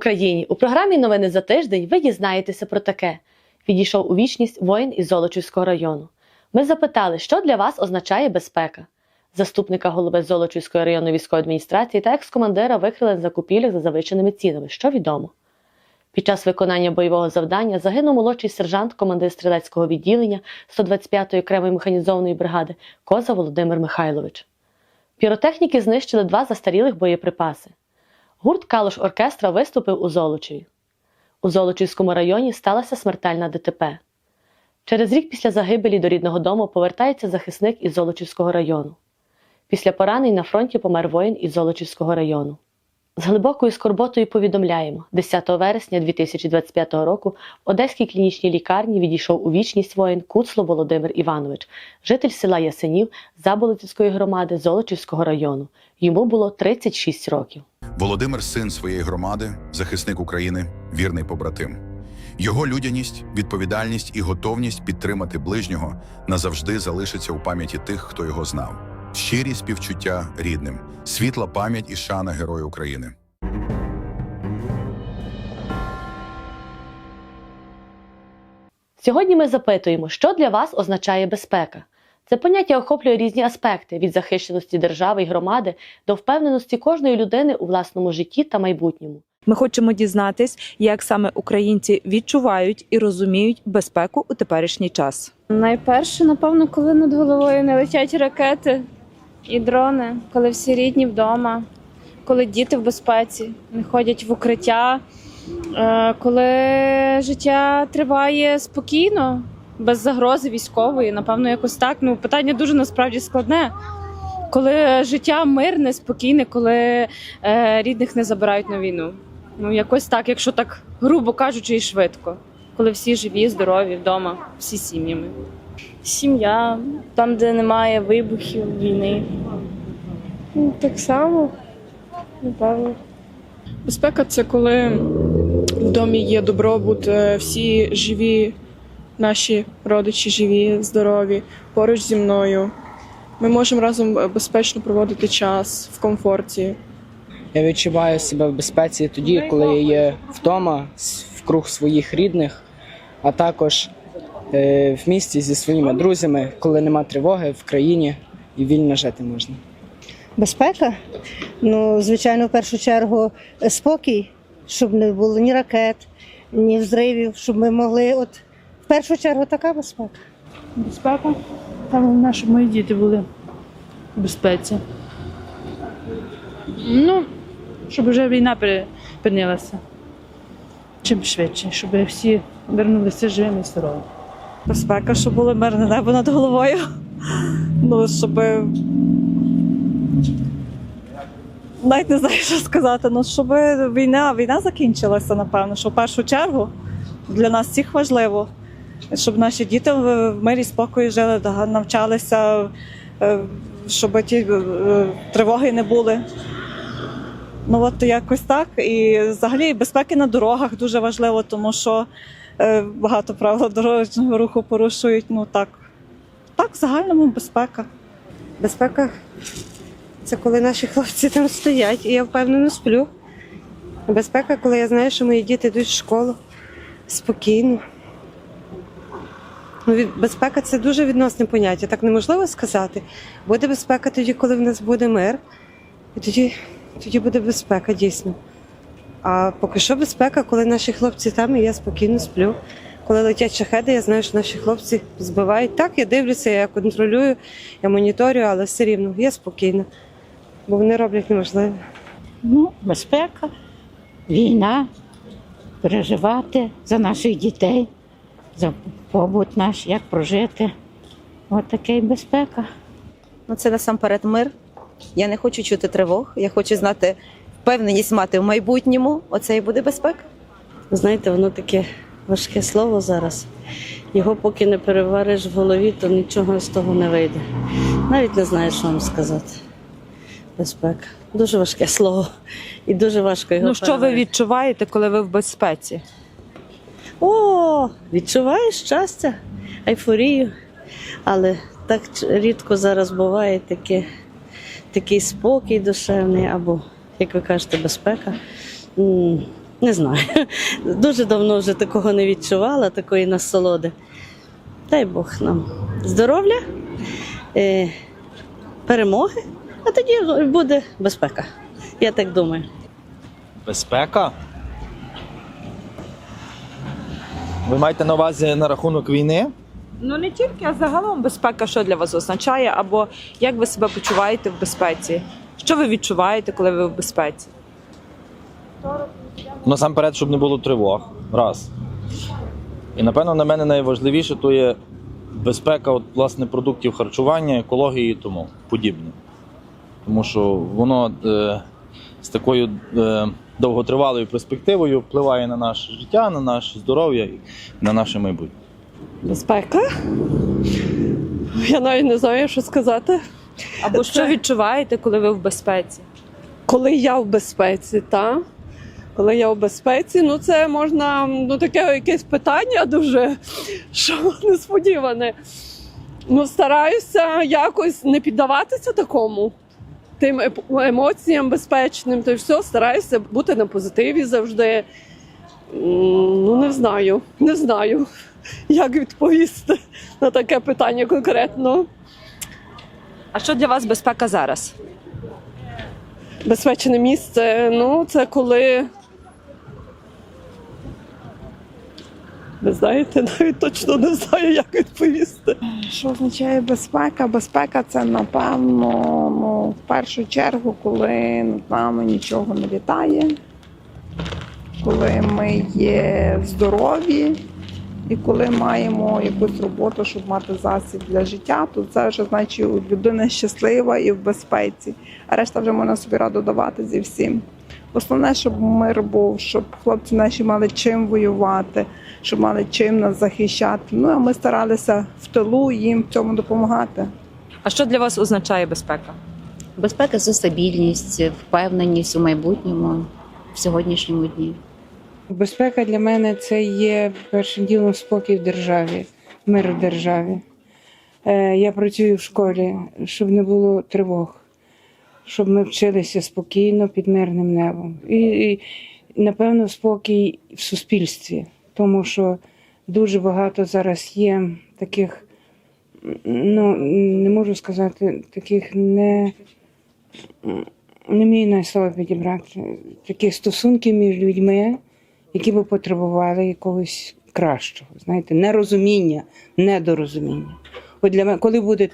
Україні! У програмі Новини за тиждень ви дізнаєтеся про таке. Відійшов у вічність воїн із Золочівського району. Ми запитали, що для вас означає безпека. Заступника голови Золочівської районної військової адміністрації та екс-командира викрили на закупівлях за завищеними цінами. Що відомо? Під час виконання бойового завдання загинув молодший сержант, командир стрілецького відділення 125-ї окремої механізованої бригади Коза Володимир Михайлович. Піротехніки знищили два застарілих боєприпаси. Гурт Калош оркестра виступив у Золочеві. У Золочівському районі сталася смертельна ДТП. Через рік після загибелі до рідного дому повертається захисник із Золочівського району. Після поранень на фронті помер воїн із Золочівського району. З глибокою скорботою повідомляємо, 10 вересня 2025 року в Одеській клінічній лікарні відійшов у вічність воїн Куцло Володимир Іванович, житель села Ясенів Заболотівської громади Золочівського району. Йому було 36 років. Володимир син своєї громади, захисник України, вірний побратим. Його людяність, відповідальність і готовність підтримати ближнього назавжди залишиться у пам'яті тих, хто його знав. Щирі співчуття рідним, світла пам'ять і шана Герою України. Сьогодні ми запитуємо, що для вас означає безпека. Це поняття охоплює різні аспекти від захищеності держави і громади до впевненості кожної людини у власному житті та майбутньому. Ми хочемо дізнатись, як саме українці відчувають і розуміють безпеку у теперішній час. Найперше, напевно, коли над головою не летять ракети і дрони, коли всі рідні вдома, коли діти в безпеці, не ходять в укриття, е, коли життя триває спокійно, без загрози військової, напевно, якось так. Ну, питання дуже насправді складне. Коли життя мирне, спокійне, коли е, рідних не забирають на війну. Ну, якось так, якщо так грубо кажучи, і швидко. Коли всі живі, здорові вдома, всі сім'ями. Сім'я, там, де немає вибухів, війни. Ну, так само, напевно. Безпека це коли в домі є добробут, е, всі живі, наші родичі живі, здорові, поруч зі мною. Ми можемо разом е, безпечно проводити час в комфорті. Я відчуваю себе в безпеці тоді, коли я є вдома в круг своїх рідних, а також е, в місті зі своїми друзями, коли нема тривоги в країні і вільно жити можна. Безпека? Ну, звичайно, в першу чергу е, спокій, щоб не було ні ракет, ні взривів, щоб ми могли. От в першу чергу така безпека. Безпека. Там головне, щоб мої діти були в безпеці. Ну, щоб вже війна припинилася. Чим швидше, щоб всі вернулися живими і здоровими. Безпека, щоб було мирне небо над головою. Ну, щоб. Навіть не знаю, що сказати. Ну, щоб війна, війна закінчилася, напевно, що в першу чергу для нас всіх важливо, щоб наші діти в мирі і спокої жили, навчалися, е, щоб ті е, тривоги не були. Ну от якось так. І взагалі безпеки на дорогах дуже важливо, тому що е, багато правил дорожнього руху порушують. Ну так, так, в загальному безпека. Безпека це коли наші хлопці там стоять, і я впевнено сплю. Безпека, коли я знаю, що мої діти йдуть в школу спокійно. Ну, Безпека це дуже відносне поняття, так неможливо сказати. Буде безпека тоді, коли в нас буде мир, і тоді, тоді буде безпека дійсно. А поки що безпека, коли наші хлопці там, і я спокійно сплю. Коли летять шахеди, я знаю, що наші хлопці збивають. Так, я дивлюся, я контролюю, я моніторю, але все рівно я спокійна, бо вони роблять неможливе. Ну, безпека, війна, переживати за наших дітей, за побут наш, як прожити. От таке і безпека. Ну, це насамперед мир. Я не хочу чути тривог. Я хочу знати впевненість мати в майбутньому. Оце і буде безпека. Знаєте, воно таке важке слово зараз. Його поки не перевариш в голові, то нічого з того не вийде. Навіть не знаю, що вам сказати. Безпека. Дуже важке слово. І дуже важко його Ну, що ви відчуваєте, коли ви в безпеці? О, відчуваєш щастя, айфорію. Але так рідко зараз буває таке, такий спокій душевний, або, як ви кажете, безпека. Не знаю. Дуже давно вже такого не відчувала, такої насолоди. Дай Бог нам здоров'я, е, перемоги, а тоді буде безпека. Я так думаю. Безпека? Ви маєте на увазі на рахунок війни? Ну не тільки, а загалом безпека, що для вас означає, або як ви себе почуваєте в безпеці? Що ви відчуваєте, коли ви в безпеці? Насамперед, щоб не було тривог. Раз. І напевно на мене найважливіше то є безпека от, власне, продуктів харчування, екології і тому подібне. Тому що воно е, з такою е, довготривалою перспективою впливає на наше життя, на наше здоров'я і на наше майбутнє. Безпека? Я навіть не знаю, що сказати. Або що відчуваєте, коли ви в безпеці? Коли я в безпеці, та? Коли я в безпеці, ну це можна, ну таке якесь питання дуже що несподіване. Ну, стараюся якось не піддаватися такому. Тим емоціям безпечним, то й все, стараюся бути на позитиві завжди. Ну, не знаю, не знаю, як відповісти на таке питання конкретно. А що для вас безпека зараз? Безпечне місце, ну, це коли. Ви знаєте, навіть точно не знаю, як відповісти. Що означає безпека? Безпека це напевно ну, в першу чергу, коли над нами нічого не літає, коли ми є здорові і коли маємо якусь роботу, щоб мати засіб для життя, то це вже значить людина щаслива і в безпеці. А решта вже можна собі раду давати зі всім. Основне, щоб мир був, щоб хлопці наші мали чим воювати, щоб мали чим нас захищати. Ну а ми старалися в тилу їм в цьому допомагати. А що для вас означає безпека? Безпека це стабільність, впевненість у майбутньому, в сьогоднішньому дні. Безпека для мене це є першим ділом спокій в державі, мир в державі. Е, Я працюю в школі, щоб не було тривог, щоб ми вчилися спокійно під мирним небом. І, і напевно, спокій в суспільстві, тому що дуже багато зараз є таких, ну не можу сказати, таких не. Не вмію навіть слова підібрати. Таких стосунків між людьми, які би потребували якогось кращого, знаєте, нерозуміння, недорозуміння. От для мене, коли буде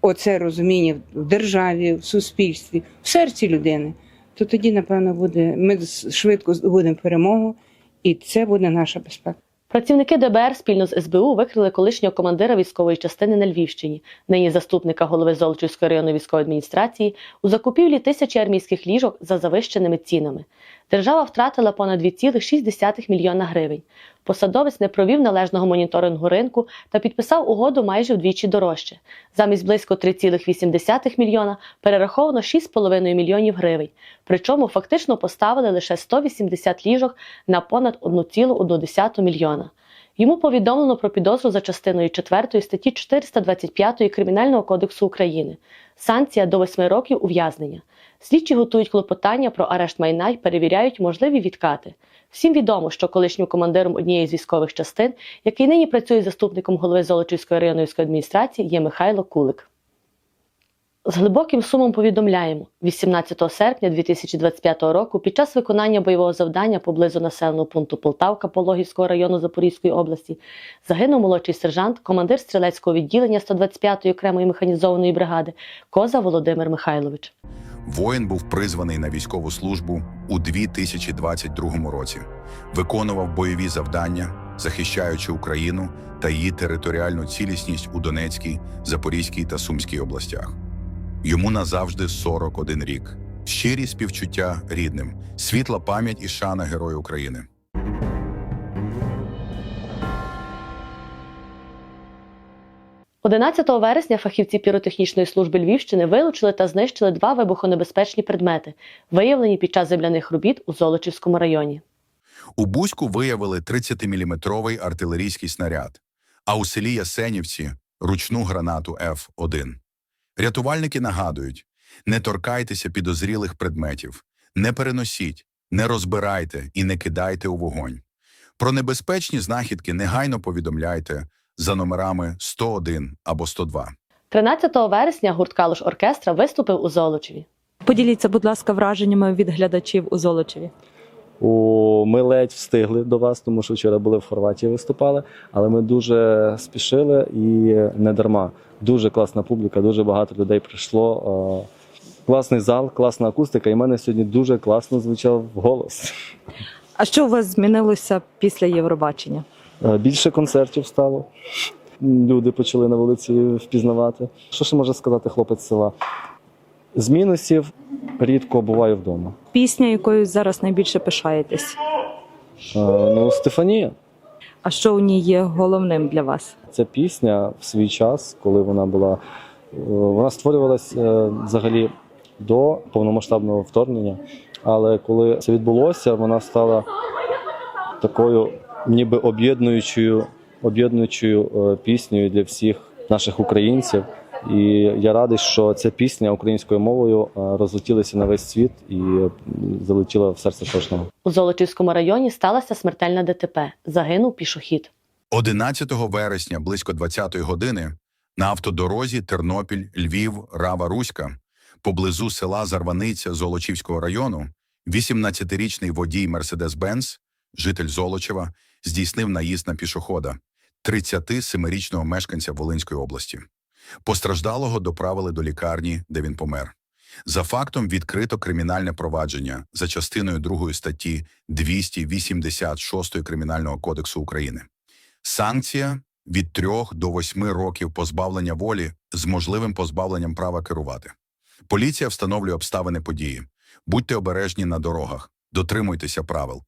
оце розуміння в державі, в суспільстві, в серці людини, то тоді, напевно, буде, ми швидко здобудемо перемогу, і це буде наша безпека. Працівники ДБР спільно з СБУ викрили колишнього командира військової частини на Львівщині, нині заступника голови Золочівської районної військової адміністрації, у закупівлі тисячі армійських ліжок за завищеними цінами. Держава втратила понад 2,6 мільйона гривень. Посадовець не провів належного моніторингу ринку та підписав угоду майже вдвічі дорожче. Замість близько 3,8 мільйона перераховано 6,5 мільйонів гривень. Причому фактично поставили лише 180 ліжок на понад 1,1 мільйона. Йому повідомлено про підозру за частиною 4 статті 425 Кримінального кодексу України. Санкція до 8 років ув'язнення. Слідчі готують клопотання про арешт майна й перевіряють можливі відкати. Всім відомо, що колишнім командиром однієї з військових частин, який нині працює заступником голови Золочівської районної адміністрації, є Михайло Кулик. З глибоким сумом повідомляємо, 18 серпня 2025 року під час виконання бойового завдання поблизу населеного пункту Полтавка Пологівського району Запорізької області загинув молодший сержант, командир стрілецького відділення 125-ї окремої механізованої бригади Коза Володимир Михайлович. Воїн був призваний на військову службу у 2022 році, виконував бойові завдання, захищаючи Україну та її територіальну цілісність у Донецькій, Запорізькій та Сумській областях. Йому назавжди 41 рік. Щирі співчуття рідним, світла пам'ять і шана Герою України. – 11 вересня фахівці піротехнічної служби Львівщини вилучили та знищили два вибухонебезпечні предмети, виявлені під час земляних робіт у Золочівському районі. У Бузьку виявили 30-мм артилерійський снаряд, а у селі Ясенівці ручну гранату Ф-1. Рятувальники нагадують: не торкайтеся підозрілих предметів, не переносіть, не розбирайте і не кидайте у вогонь. Про небезпечні знахідки негайно повідомляйте за номерами 101 або 102. 13 вересня гурт Калуш Оркестра виступив у Золочеві. Поділіться, будь ласка, враженнями від глядачів у Золочеві. О, ми ледь встигли до вас, тому що вчора були в Хорватії, виступали, але ми дуже спішили і не дарма. Дуже класна публіка, дуже багато людей прийшло. Е, Класний зал, класна акустика, і в мене сьогодні дуже класно звучав голос. А що у вас змінилося після Євробачення? Е, Більше концертів стало. Люди почали на вулиці впізнавати. Що ще може сказати хлопець села? З мінусів рідко буваю вдома. Пісня, якою зараз найбільше пишаєтесь. Е, Ну, Стефанія. А що у ній є головним для вас? Ця пісня в свій час, коли вона була, е, вона створювалася е, взагалі до повномасштабного вторгнення. Але коли це відбулося, вона стала такою ніби об'єднуючою, об'єднуючою е, піснею для всіх наших українців. І я радий, що ця пісня українською мовою е, розлетілася на весь світ і залетіла в серце кожного. У Золочівському районі сталася смертельна ДТП. Загинув пішохід. 11 вересня близько 20-ї години на автодорозі Тернопіль, Львів, Рава Руська поблизу села Зарваниця Золочівського району 18-річний водій Мерседес-Бенц, житель Золочева, здійснив наїзд на пішохода 37-річного мешканця Волинської області. Постраждалого доправили до лікарні, де він помер. За фактом відкрито кримінальне провадження за частиною 2 статті 286 Кримінального кодексу України. Санкція від 3 до 8 років позбавлення волі з можливим позбавленням права керувати. Поліція встановлює обставини події. Будьте обережні на дорогах, дотримуйтеся правил.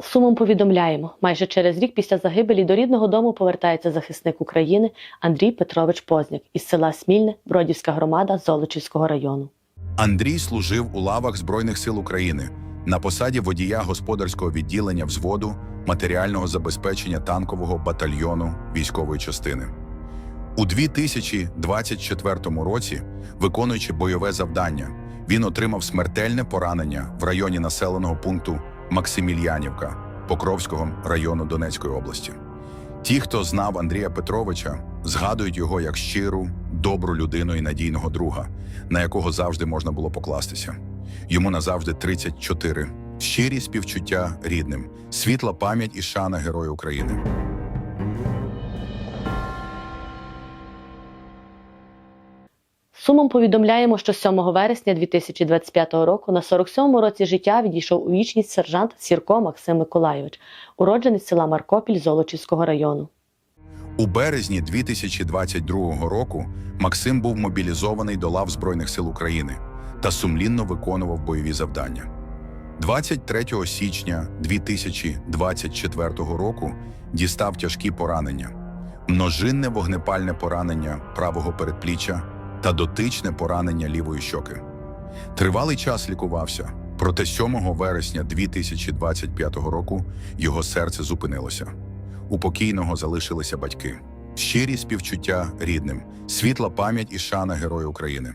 Сумом повідомляємо, майже через рік після загибелі до рідного дому повертається захисник України Андрій Петрович Позняк із села Смільне, Бродівська громада Золочівського району. Андрій служив у лавах Збройних сил України на посаді водія господарського відділення взводу матеріального забезпечення танкового батальйону військової частини. У 2024 році, виконуючи бойове завдання, він отримав смертельне поранення в районі населеного пункту Максимільянівка Покровського району Донецької області. Ті, хто знав Андрія Петровича, згадують його як щиру, добру людину і надійного друга, на якого завжди можна було покластися. Йому назавжди 34. Щирі співчуття рідним, світла пам'ять і шана Герою України. Сумом повідомляємо, що 7 вересня 2025 року на 47-му році життя відійшов у вічність сержант Сірко Максим Миколайович, уродженець села Маркопіль Золочівського району. У березні 2022 року Максим був мобілізований до лав Збройних сил України та сумлінно виконував бойові завдання. 23 січня 2024 року дістав тяжкі поранення, множинне вогнепальне поранення правого передпліччя та дотичне поранення лівої щоки. Тривалий час лікувався, проте 7 вересня 2025 року його серце зупинилося. У покійного залишилися батьки. Щирі співчуття рідним, світла пам'ять і шана Герою України.